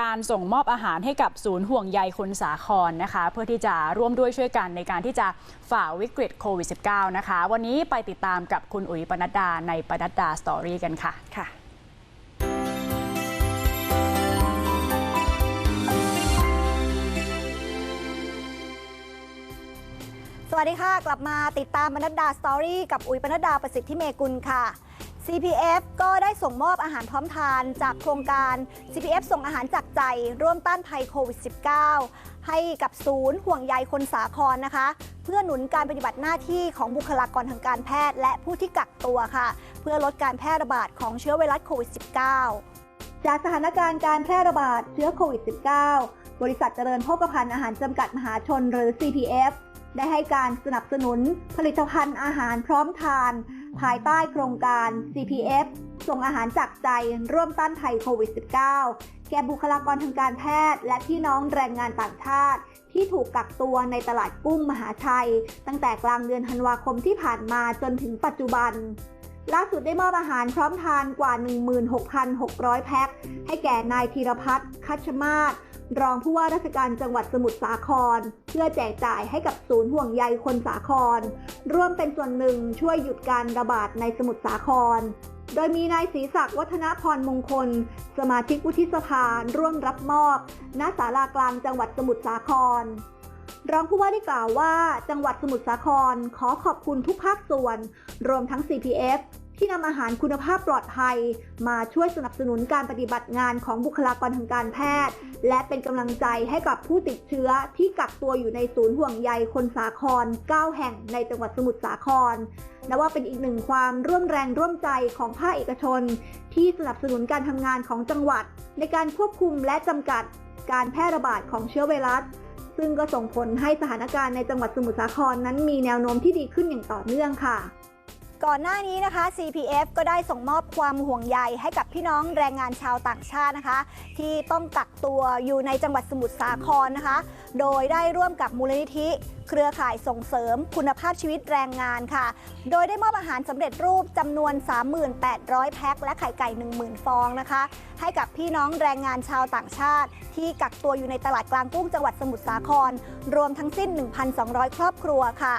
การส่งมอบอาหารให้กับศูนย์ห่วงใยคนสาครนะคะ เพื่อที่จะร่วมด้วยช่วยกันในการที่จะฝ่าวิกฤตโควิด -19 นะคะ วันนี้ไปติดตามกับคุณอุ๋ยปนัดดาในปนัดดาสตอรี่กันค่ะค่ะสวัสดีค่ะ กลับมาติดตามบรรณดาสตอรี่กับอุ๋ยปนัดดาประสิทธิเมกุลค่ะ CPF ก็ได้ส่งมอบอาหารพร้อมทานจากโครงการ CPF ส่งอาหารจากใจ ร่วมต้านภัยโควิด -19 ให้กับศูนย์ห่วงใยคนสาครนะคะ เพื่อหนุนการปฏิบัติหน้าที่ของบุคลากรทางการแพทย์ และผู้ที่กักตัวค่ะ เพื่อลดการแพร่ระบาดของเชื้อไวรัสโควิด -19 จากสถานการณ์การแพร่ระบาดเชื้อโควิด -19 บริษัทเจริญโภคภัณฑ์อาหารจำกัดมหาชนหรือ CPF ได้ให้การสนับสนุนผลิตภัณฑ์อาหารพร้อมทาน ภายใต้โครงการ CPF ส่งอาหารจากใจร่วมต้านภัยโควิด -19 แก่บุคลากรทางการแพทย์ และพี่น้องแรงงานต่างชาติ ที่ถูกกักตัวในตลาดกุ้งมหาชัย ตั้งแต่กลางเดือนธันวาคมที่ผ่านมาจนถึงปัจจุบันล่าสุดได้มอบอาหารพร้อมทานกว่า 16,600 แพ็คให้แก่นายธีรพัฒน์คัชมาศ รองผู้ว่าราชการจังหวัดสมุทรสาคร เพื่อแจกจ่ายให้กับศูนย์ห่วงใยคนสาคร ร่วมเป็นส่วนหนึ่งช่วยหยุดการระบาดในสมุทรสาคร โดยมีนายศรีศักดิ์วัฒนพรมงคล สมาชิกวุฒิสภาร่วมรับมอบณศาลากลางจังหวัดสมุทรสาครรองผู้ว่าได้กล่าวว่า จังหวัดสมุทรสาครขอขอบคุณทุกภาคส่วน รวมทั้ง CPF ที่นำอาหารคุณภาพปลอดภัย มาช่วยสนับสนุนการปฏิบัติงานของบุคลากรทางการแพทย์ และเป็นกำลังใจให้กับผู้ติดเชื้อที่กักตัวอยู่ในศูนย์ห่วงใยคนสาคร 9 แห่งในจังหวัดสมุทรสาครและว่าเป็นอีกหนึ่งความร่วมแรงร่วมใจของภาคเอกชน ที่สนับสนุนการทำงานของจังหวัด ในการควบคุมและจำกัดการแพร่ระบาดของเชื้อไวรัส ซึ่งก็ส่งผลให้สถานการณ์ในจังหวัดสมุทรสาครนั้นมีแนวโน้มที่ดีขึ้นอย่างต่อเนื่องค่ะ ก่อนหน้านี้นะคะ CPF ก็ได้ส่งมอบความห่วงใยให้กับพี่น้องแรงงานชาวต่างชาตินะคะ ที่ต้องกักตัวอยู่ในจังหวัดสมุทรสาครนะคะ โดยได้ร่วมกับมูลนิธิ เครือข่ายส่งเสริมคุณภาพชีวิตแรงงานค่ะ โดยได้มอบอาหารสำเร็จรูปจำนวน 38,000 แพ็คและไข่ไก่ 10,000 ฟองนะคะ ให้กับพี่น้องแรงงานชาวต่างชาติ ที่กักตัวอยู่ในตลาดกลางกุ้งจังหวัดสมุทรสาคร รวมทั้งสิ้น 1,200 ครอบครัวค่ะ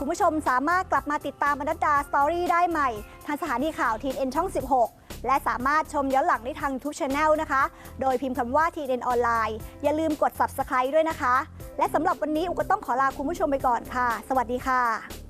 คุณผู้ชมสามารถกลับมาติดตามบรรดาสตอรี่ได้ใหม่ ทางสถานีข่าวทีเอ็นช่อง 16 และสามารถชมย้อนหลังได้ทางทุกช anel นะคะ โดยพิมพ์คำว่าทีเอ็นออนไลน์อย่าลืมกด subscribe ด้วยนะคะ และสำหรับวันนี้อุกก็ต้องขอลาคุณผู้ชมไปก่อนค่ะ สวัสดีค่ะ